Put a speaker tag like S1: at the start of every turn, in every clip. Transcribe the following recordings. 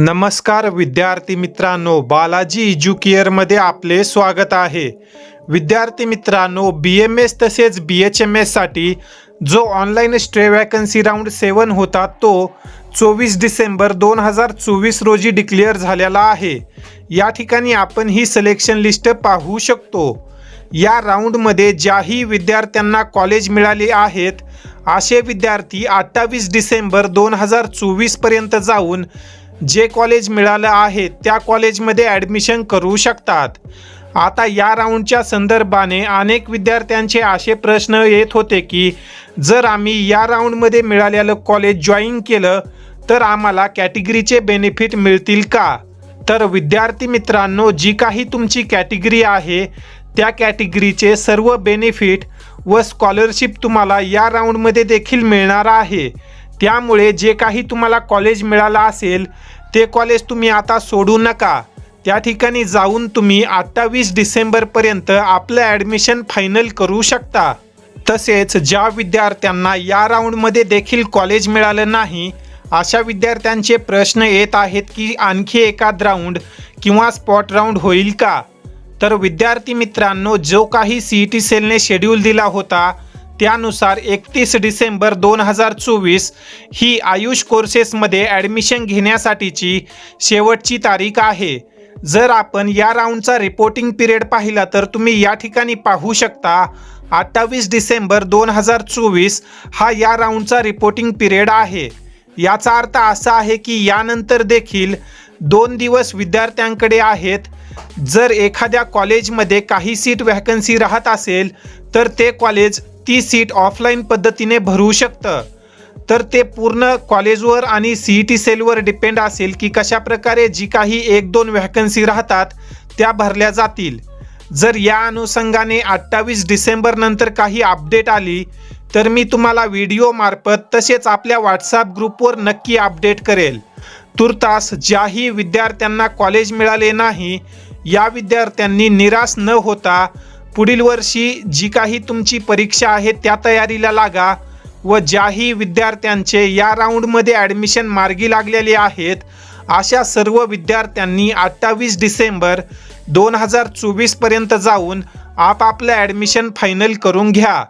S1: नमस्कार विद्यार्थी मित्रांनो बालाजी एज्युकेअरमध्ये आपले स्वागत आहे. विद्यार्थी मित्रांनो बी एम एस तसेच बी एच एम एससाठी जो online stray vacancy round seven होता तो चोवीस डिसेंबर दोन हजार चोवीस रोजी डिक्लेअर झालेला आहे. या ठिकाणी आपण ही सिलेक्शन लिस्ट पाहू शकतो. या राऊंडमध्ये ज्याही विद्यार्थ्यांना कॉलेज मिळाले आहेत असे विद्यार्थी अठ्ठावीस डिसेंबर दोन हजार चोवीसपर्यंत जाऊन जे कॉलेज मिळालं आहे त्या कॉलेजमध्ये ॲडमिशन करू शकतात. आता या राऊंडच्या संदर्भाने अनेक विद्यार्थ्यांचे असे प्रश्न येत होते की जर आम्ही या राऊंडमध्ये मिळालेलं कॉलेज जॉईन केलं तर आम्हाला कॅटेगरीचे बेनिफिट मिळतील का? तर विद्यार्थी मित्रांनो जी काही तुमची कॅटेगरी आहे त्या कॅटेगरीचे सर्व बेनिफिट व स्कॉलरशिप तुम्हाला या राऊंडमध्ये देखील मिळणार आहे. त्यामुळे जे काही तुम्हाला कॉलेज मिळालं असेल ते कॉलेज तुम्ही आता सोडू नका. त्या ठिकाणी जाऊन तुम्ही अठ्ठावीस डिसेंबरपर्यंत आपलं ॲडमिशन फायनल करू शकता. तसेच ज्या विद्यार्थ्यांना या राऊंडमध्ये देखील कॉलेज मिळालं नाही अशा विद्यार्थ्यांचे प्रश्न येत आहेत की आणखी एखाद राऊंड किंवा स्पॉट राऊंड होईल का? तर विद्यार्थी मित्रांनो जो काही सी ई टी सेलने शेड्यूल दिला होता त्यानुसार एकतीस डिसेंबर दोन हजार चोवीस ही आयुष कोर्सेसमध्ये ॲडमिशन घेण्यासाठीची शेवटची तारीख आहे. जर आपण या राऊंडचा रिपोर्टिंग पिरियड पाहिला तर तुम्ही या ठिकाणी पाहू शकता अठ्ठावीस डिसेंबर दोन हजार चोवीस हा या राऊंडचा रिपोर्टिंग पिरियड आहे. याचा अर्थ असा आहे की यानंतर देखील दोन दिवस विद्यार्थ्यांकडे आहेत. जर एखाद्या कॉलेजमध्ये काही सीट व्हॅकन्सी राहत असेल तर ते कॉलेज ती सीट ऑफलाईन पद्धतीने भरू शकतं. तर ते पूर्ण कॉलेजवर आणि सी ई टी सेलवर डिपेंड असेल की कशा प्रकारे जी काही एक दोन व्हॅकन्सी राहतात त्या भरल्या जातील. जर या अनुषंगाने अठ्ठावीस डिसेंबर नंतर काही अपडेट आली तर मी तुम्हाला व्हिडिओ मार्फत तसेच आपल्या व्हॉट्सअप ग्रुपवर नक्की अपडेट करेल. तुर्तास ज्याही विद्यार्थ्यांना कॉलेज मिळाले नाही या विद्यार्थ्यांनी निराश न होता पुढील वर्षी जी काही तुमची परीक्षा आहे त्या तयारीला लागा व ज्याही विद्यार्थ्यांचे या राऊंडमध्ये ॲडमिशन मार्गी लागलेले आहेत अशा सर्व विद्यार्थ्यांनी अठ्ठावीस डिसेंबर दोन हजार चोवीसपर्यंत जाऊन आपापलं ॲडमिशन फायनल करून घ्या.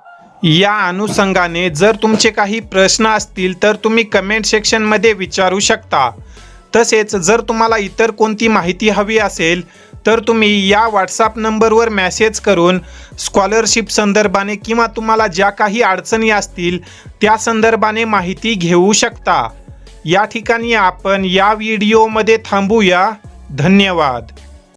S1: या अनुषंगाने जर तुमचे काही प्रश्न असतील तर तुम्ही कमेंट सेक्शनमध्ये विचारू शकता. तसेच जर तुम्हाला इतर कोणती माहिती हवी असेल तर तुम्ही या व्हॉट्सअप नंबरवर मेसेज करून स्कॉलरशिप संदर्भाने किंवा तुम्हाला ज्या काही अडचणी असतील त्या संदर्भाने माहिती घेऊ शकता. या ठिकाणी आपण या व्हिडिओमध्ये थांबूया. धन्यवाद.